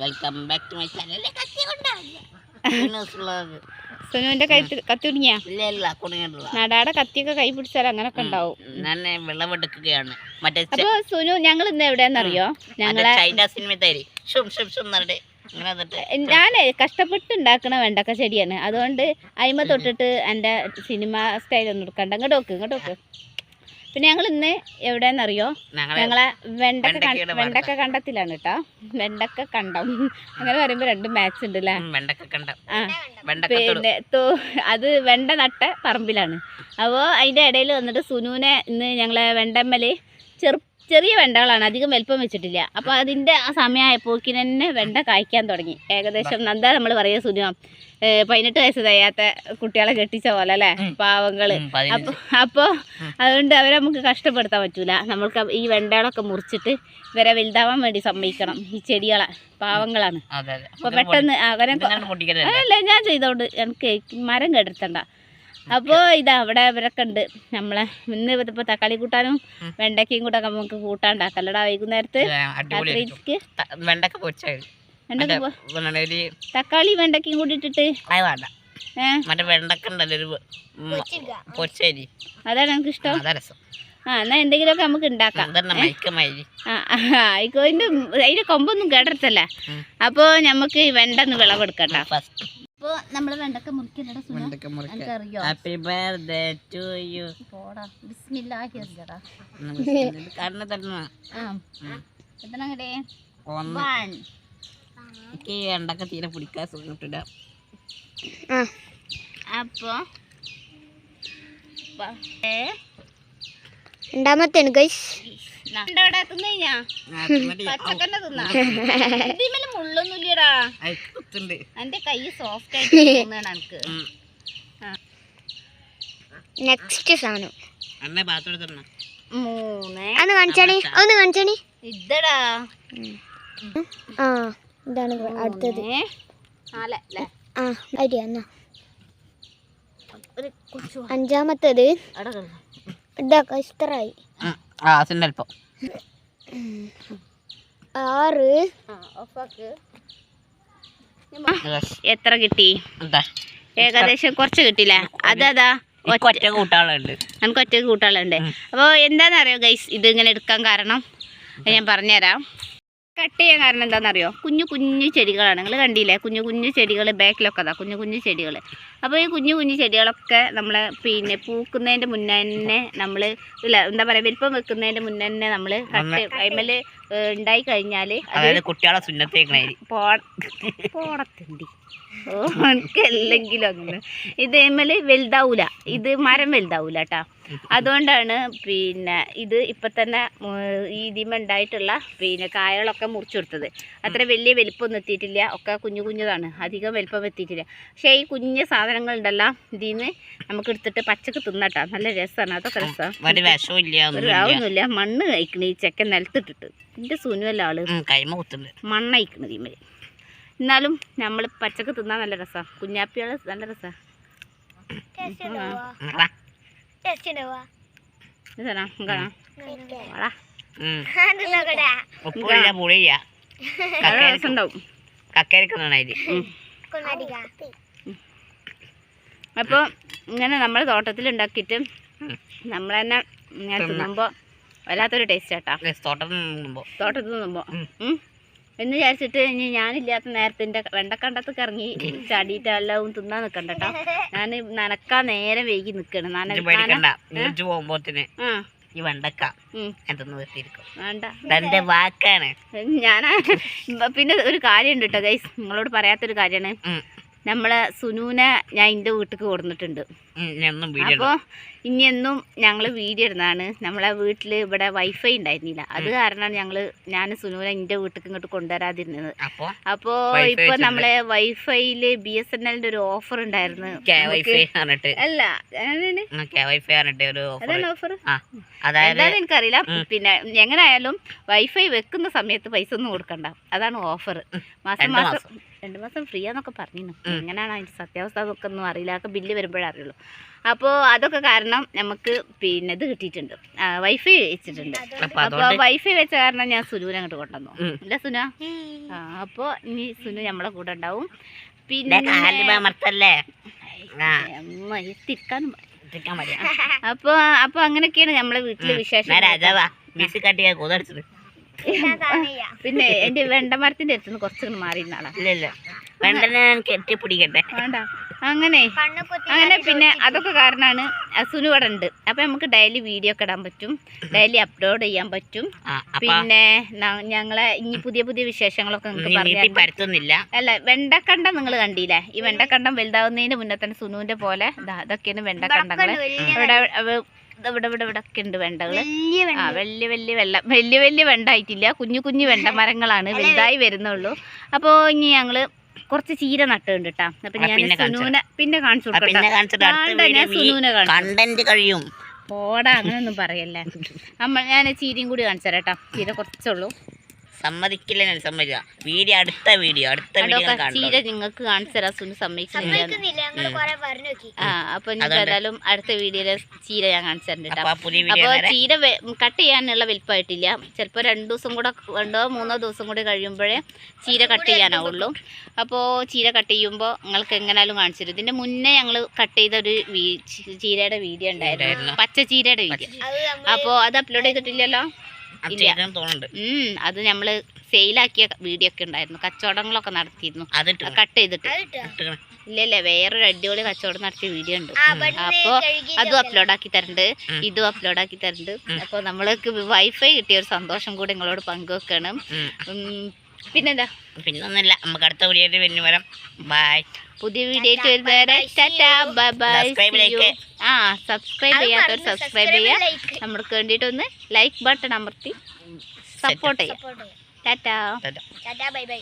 Welcome back to my channel സുനുവിന്റെ കൈ കത്തി കുടുങ്ങിയ ഇല്ല ഇല്ല കുടുങ്ങിയിട്ടുള്ള നടാടെ കത്തിയൊക്കെ കൈ പിടിച്ചാൽ അങ്ങനൊക്കെ ഉണ്ടാവും. ഞാൻ വിളവെടുക്കുകയാണ്. മറ്റേ അപ്പൊ സുനു ഞങ്ങൾ ഇന്ന് എവിടെയാന്നറിയോ? മറ്റേ ഞങ്ങളെ ചൈന സിനിമ തരി ഷും ഷും ഷും എന്നിട്ട് ഞാനേ കഷ്ടപ്പെട്ട് ഉണ്ടാക്കണ വെണ്ടക്ക ചെടിയാണ്. അതുകൊണ്ട് അയിമ തൊട്ടിട്ട് എന്റെ സിനിമ സ്റ്റൈൽ ഒന്നും എടുക്കണ്ട. ഇങ്ങോട്ട് നോക്ക് ഇങ്ങോട്ട് നോക്ക്. പിന്നെ ഞങ്ങൾ ഇന്ന് എവിടെയെന്നറിയോ ഞങ്ങളെ ഞങ്ങളെ വെണ്ടക്ക വെണ്ടക്ക കണ്ടത്തിലാണ് കേട്ടോ. വെണ്ടക്ക കണ്ടം. അങ്ങനെ പറയുമ്പോൾ രണ്ട് മാച്ച് ഉണ്ട് അല്ലേ പിന്നെ അത് വെണ്ട നട്ട പറമ്പിലാണ്. അപ്പോൾ അതിന്റെ ഇടയിൽ വന്നിട്ട് സുനുവിനെ ഇന്ന് ഞങ്ങളെ വെണ്ടമ്മൽ ചെറു ചെറിയ വെണ്ടകളാണ്. അധികം വലിപ്പം വെച്ചിട്ടില്ല. അപ്പോൾ അതിന്റെ ആ സമയമായപ്പോക്കിന് തന്നെ വെണ്ട കായ്ക്കാൻ തുടങ്ങി. ഏകദേശം എന്താ നമ്മൾ പറയുക സുനു? പതിനെട്ട് വയസ്സ് തയ്യാത്ത കുട്ടികളെ കെട്ടിച്ച പോലെ അല്ലേ പാവങ്ങൾ പാവങ്ങൾ അപ്പോൾ അപ്പോൾ അതുകൊണ്ട് അവരെ നമുക്ക് കഷ്ടപ്പെടുത്താൻ പറ്റൂല. നമ്മൾക്ക് ഈ വെണ്ടകളൊക്കെ മുറിച്ചിട്ട് ഇവരെ വലുതാവാൻ വേണ്ടി സമ്മതിക്കണം. ഈ ചെടികളെ പാവങ്ങളാണ്. അപ്പോൾ പെട്ടെന്ന് അവരെ അല്ല ഞാൻ ചെയ്തോണ്ട് എനിക്ക് മരം കെടുത്തണ്ട അപ്പോൾ ഇതാ അവിടെ ഇവരൊക്കെ ഉണ്ട്. നമ്മളെ ഇന്ന് ഇപ്പൊ തക്കാളി കൂട്ടാനും. വെണ്ടയ്ക്കയും കൂടെ നമുക്ക് കൂട്ടാണ്ടാക്കല്ലടാ വൈകുന്നേരത്ത്. രാത്രിക്ക് വെണ്ടക്ക തക്കാളി വെണ്ടയ്ക്കയും കൂടി ഇട്ടിട്ട്. മറ്റേ വെണ്ടക്ക പൊരിച്ചരി. അതാണ് നമുക്ക് ഇഷ്ടം ആ എന്നാ എന്തെങ്കിലുമൊക്കെ നമുക്ക് ഉണ്ടാക്കാം അതിന്റെ അതിന്റെ കൊമ്പൊന്നും കേടത്തല്ല ഉം. അപ്പോൾ നമുക്ക് ഈ വെണ്ട ഒന്ന് വിളവെടുക്കണ്ട ഫസ്റ്റ് നമ്മൾ നമ്മൾ വെണ്ടക്ക സുഖം എനിക്കറിയോ? ഹാപ്പി ബർത്ത്ഡേ ടു യു പോടാ ബിസ്മില്ലാഹി കണ്ണു ആ. ഒന്ന്. എനിക്ക് വെണ്ടക്ക തീരെ പിടിക്കാൻ സുഖമിട്ടില്ല. അപ്പോ രണ്ടാമത്തെയാണ് ഗൈസ് നെക്സ്റ്റ് സാധനം. അന്ന് കാണിച്ചാണി ഒന്ന് കാണിച്ചാണി ഇതടാ. ആ ഇതാണ് അടുത്തത്. ആ അരി എന്നാ. അഞ്ചാമത്തത്. ആ അല്പം. ആറ്. എത്ര കിട്ടി? ഏകദേശം കുറച്ച് കിട്ടില്ല അതാ ഒറ്റ കൂട്ടാളുണ്ട്. നമുക്ക് ഒറ്റ കൂട്ടാളുണ്ട്. അപ്പോൾ എന്താണെന്നറിയോ ഗൈസ് ഇത് ഇങ്ങനെ എടുക്കാൻ കാരണം. ഞാൻ പറഞ്ഞുതരാം. കട്ട് ചെയ്യാൻ കാരണം എന്താണെന്നറിയോ? കുഞ്ഞു കുഞ്ഞു ചെടികളാണ്. നിങ്ങൾ കണ്ടില്ലേ? കുഞ്ഞു കുഞ്ഞു ചെടികൾ ബാക്കിലൊക്കെ അതാ കുഞ്ഞു കുഞ്ഞു ചെടികൾ അപ്പോൾ ഈ കുഞ്ഞു കുഞ്ഞു ചെടികളൊക്കെ നമ്മൾ പിന്നെ പൂക്കുന്നതിന്റെ മുന്നേ തന്നെ നമ്മൾ ഇല്ല എന്താ പറയുക വലിപ്പം വെക്കുന്നതിന്റെ മുന്നേ തന്നെ നമ്മൾ കട്ട് കൈമൽ ഉണ്ടായി കഴിഞ്ഞാൽ അതായത് കുട്ടികളെ പോടത്തിണ്ടി ഓ എനിക്ക് അല്ലെങ്കിലും അങ്ങനെ ഇതേമേൽ വലുതാവൂല. ഇത് മരം വലുതാവൂല കേട്ടാ അതുകൊണ്ടാണ് പിന്നെ ഇത് ഇപ്പം തന്നെ ഈ ഇതിമ ഉണ്ടായിട്ടുള്ള പിന്നെ കായകളൊക്കെ മുറിച്ചു കൊടുത്തത് അത്ര വലിയ വലിപ്പമൊന്നും എത്തിയിട്ടില്ല. ഒക്കെ കുഞ്ഞു കുഞ്ഞതാണ്. അധികം വലിപ്പം എത്തിയിട്ടില്ല. പക്ഷേ ഈ കുഞ്ഞ് സാധനങ്ങൾ ഉണ്ടല്ലോ ഇതിൽ നിന്ന് നമുക്ക് എടുത്തിട്ട് പച്ചക്ക് തിന്നട്ടാ നല്ല രസമാണ് അതൊക്കെ രസമാണ് ഒന്നുമില്ല. മണ്ണ് കഴിക്കണ ഈ ചെക്കൻ നിലത്തിട്ടിട്ട്. എന്റെ സൂനുവല്ല ആൾ? കൈമ മണ്ണയക്കണത് ഇതിമേൽ എന്നാലും നമ്മൾ പച്ചക്ക് തിന്നാൻ നല്ല രസമാണ് കുഞ്ഞാപ്പിയാൾ നല്ല രസമാണ് അപ്പൊ രസം അപ്പോൾ ഇങ്ങനെ നമ്മൾ തോട്ടത്തിൽ ഉണ്ടാക്കിയിട്ട് നമ്മളെന്നെ നമ്മൾ തന്നെ. തിന്നുമ്പോൾ വല്ലാത്തൊരു ടേസ്റ്റ് നിന്നുമ്പോ തോട്ടത്തിൽ നിന്നുമ്പോൾ. എന്ന് വിചാരിച്ചിട്ട് ഇനി ഞാനില്ലാത്ത നേരത്തിന്റെ വെണ്ടക്കണ്ടത്ത് കറങ്ങി ചാടിയിട്ട് എല്ലാം തിന്നാൻ നിൽക്കണ്ട കേട്ടോ ഞാൻ നനക്കാൻ നേരെ വൈകി നിൽക്കണം പോകുമ്പോത്തിന് ആ. ഈ വെണ്ടക്ക തന്റെ വാക്കാണ്. ഞാൻ പിന്നെ ഒരു കാര്യമുണ്ട് കേട്ടോ ഗൈസ് നിങ്ങളോട് പറയാത്തൊരു കാര്യമാണ് നമ്മളെ സുനൂനെ ഞാൻ എന്റെ വീട്ടിൽ കൊടുത്തിട്ടുണ്ട് ഉം, ഇനി വീഡിയോ അപ്പോൾ ഇനിയെന്നും ഞങ്ങൾ വീഡിയോ ഇടുന്നതാണ്. നമ്മളെ വീട്ടിൽ ഇവിടെ വൈഫൈ ഉണ്ടായിരുന്നില്ല. അത് കാരണമാണ് ഞങ്ങൾ ഞാൻ സുനൂല എന്റെ വീട്ടിൽ ഇങ്ങോട്ട് കൊണ്ടുവരാതിരുന്നത്. അപ്പോ അപ്പോൾ ഇപ്പോൾ നമ്മളെ വൈഫൈയിൽ ബി എസ് എൻ എല്ലിന്റെ ഒരു ഓഫർ ഉണ്ടായിരുന്നു. അല്ല അതാണ് ഓഫർ എനിക്കറിയില്ല. പിന്നെ എങ്ങനെയായാലും വൈഫൈ വെക്കുന്ന സമയത്ത് പൈസ ഒന്നും കൊടുക്കണ്ട. അതാണ് ഓഫർ മാസം മാസം രണ്ടു മാസം ഫ്രീ ആന്നൊക്കെ പറഞ്ഞിരുന്നു. എങ്ങനെയാണ് അതിന്റെ സത്യാവസ്ഥ ഒന്നും അറിയില്ല. അതൊക്കെ ബില്ല് വരുമ്പോഴേ അറിയുള്ളൂ. അപ്പോൾ അതൊക്കെ കാരണം നമുക്ക് പിന്നെ ഇത് കിട്ടിയിട്ടുണ്ട്. വൈഫൈ വെച്ചിട്ടുണ്ട്. അപ്പൊ അപ്പോൾ അതുകൊണ്ട് വൈഫൈ വെച്ച കാരണം ഞാൻ സുനുവിനെ അങ്ങോട്ട് കൊണ്ടുവന്നു. അല്ല സുന? അപ്പോൾ ഇനി സുനു നമ്മളെ കൂടെ ഉണ്ടാവും. പിന്നെ തിരിക്കാനും പാടില്ല. ഇരിക്കാൻ മതിയാ അപ്പൊ അപ്പൊ അങ്ങനെയൊക്കെയാണ് നമ്മളെ വീട്ടിലെ വിശേഷം ഞാൻ രാജാവാ ബീസി കാട്ടിയാ കൂതടിച്ചത് പിന്നെ എന്റെ വെണ്ടമരത്തിന്റെ അടുത്ത് കുറച്ചു കുറച്ചൊന്ന് മാറി നാളാ ഇല്ല ഇല്ല. വെണ്ടനെ കെട്ടി പിടിക്കട്ടെ വേണ്ട. അങ്ങനെ. അങ്ങനെ പിന്നെ അതൊക്കെ കാരണമാണ് അസുന് ഇവിടെ ഉണ്ട്. അപ്പൊ നമുക്ക് ഡെയിലി വീഡിയോ ഒക്കെ ഇടാൻ പറ്റും. ഡെയിലി അപ്ലോഡ് ചെയ്യാൻ പറ്റും. പിന്നെ ഞങ്ങളെ ഇനി പുതിയ പുതിയ വിശേഷങ്ങളൊക്കെ നിങ്ങൾക്ക് പറഞ്ഞു പരത്തുന്നില്ല. അല്ല വെണ്ടക്കണ്ടം നിങ്ങൾ കണ്ടില്ലേ? ഈ വെണ്ടക്കണ്ടം വലുതാവുന്നതിന് മുന്നേ തന്നെ സുനുവിന്റെ പോലെ അതൊക്കെയാണ് ഇതൊക്കെയാണ് വെണ്ടക്കണ്ടങ്ങൾ ഇവിടെ ഇവിടെ ഇവിടെ ഇവിടെ ഒക്കെ ഉണ്ട് വെണ്ടകൾ. വലിയ ആ വലിയ വലിയ വെള്ള വലിയ വലിയ വെണ്ട ആയിട്ടില്ല. കുഞ്ഞു കുഞ്ഞു വെണ്ട മരങ്ങളാണ് വലുതായി വരുന്നുള്ളൂ. അപ്പോൾ ഇനി ഞങ്ങൾ കുറച്ച് ചീര നട്ടുണ്ട് കേട്ടാ അപ്പൊ ഞാൻ പിന്നെ കാണിച്ചു സുനൂനെ പിന്നെ കാണിച്ചു കൊടുക്കട്ടെ. കണ്ടന്റ് കഴിയും. പോടാ അങ്ങനൊന്നും പറയല്ലേ. നമ്മൾ ഞാൻ ചീരയും കൂടി കാണിച്ചു തരാം കേട്ടോ ചീര കുറച്ചുള്ളൂ. സമ്മതിക്കില്ല ഞാൻ സമ്മതിക്കുക വീഡിയോ അടുത്ത വീഡിയോ അടുത്ത വീഡിയോ ചീര നിങ്ങൾക്ക് കാണിച്ചു തരാം സുനു സമ്മതിക്കുന്നില്ല. ആ അപ്പൊ ഏതായാലും അടുത്ത വീഡിയോയിലെ ചീര ഞാൻ കാണിച്ചു തരണ്ട അപ്പൊ ചീര കട്ട് ചെയ്യാനുള്ള വലിപ്പമായിട്ടില്ല. ചിലപ്പോൾ രണ്ടു ദിവസം കൂടെ രണ്ടോ മൂന്നോ ദിവസം കൂടി കഴിയുമ്പോഴേ ചീര കട്ട് ചെയ്യാനാവുള്ളൂ. അപ്പോൾ ചീര കട്ട് ചെയ്യുമ്പോൾ നിങ്ങൾക്ക് എങ്ങനെയാലും കാണിച്ചു തരും. ഇതിന്റെ മുന്നേ ഞങ്ങൾ കട്ട് ചെയ്ത ഒരു ചീരയുടെ വീഡിയോ ഉണ്ടായിരുന്നു. പച്ച ചീരയുടെ വീഡിയോ. അപ്പോ അപ്പോൾ അത് അപ്ലോഡ് ചെയ്തിട്ടില്ലല്ലോ? അത് നമ്മൾ സെയിലാക്കിയ വീഡിയോ ഒക്കെ ഉണ്ടായിരുന്നു. കച്ചവടങ്ങളൊക്കെ നടത്തിയിരുന്നു. കട്ട് ചെയ്തിട്ട്. ഇല്ലല്ലേ ഇല്ല ഇല്ല വേറൊരു അടിപൊളി കച്ചവടം നടത്തിയ വീഡിയോ ഉണ്ട്. അപ്പോ അതും അപ്ലോഡ് ആക്കി തരണ്ട്. ഇതും അപ്ലോഡ് ആക്കി തരണ്ട്. അപ്പൊ നമ്മൾക്ക് വൈഫൈ കിട്ടിയ ഒരു സന്തോഷം കൂടി നിങ്ങളോട് പങ്കുവെക്കണം. പിന്നെന്താ? പിന്നൊന്നുമില്ല. നമുക്ക് അടുത്ത വീഡിയോ പിന്നെ വരാം. ബൈ പുതിയ വീഡിയോ ആയിട്ട് വരുന്നവരെ tata bye bye Subscribe like. ആ സബ്സ്ക്രൈബ് ചെയ്യാത്തവർ സബ്സ്ക്രൈബ് ചെയ്യുക നമ്മൾക്ക് വേണ്ടിയിട്ട് ഒന്ന് ലൈക്ക് ബട്ടൺ അമർത്തി സപ്പോർട്ട് ചെയ്യാം. ടാറ്റാ. Bye bye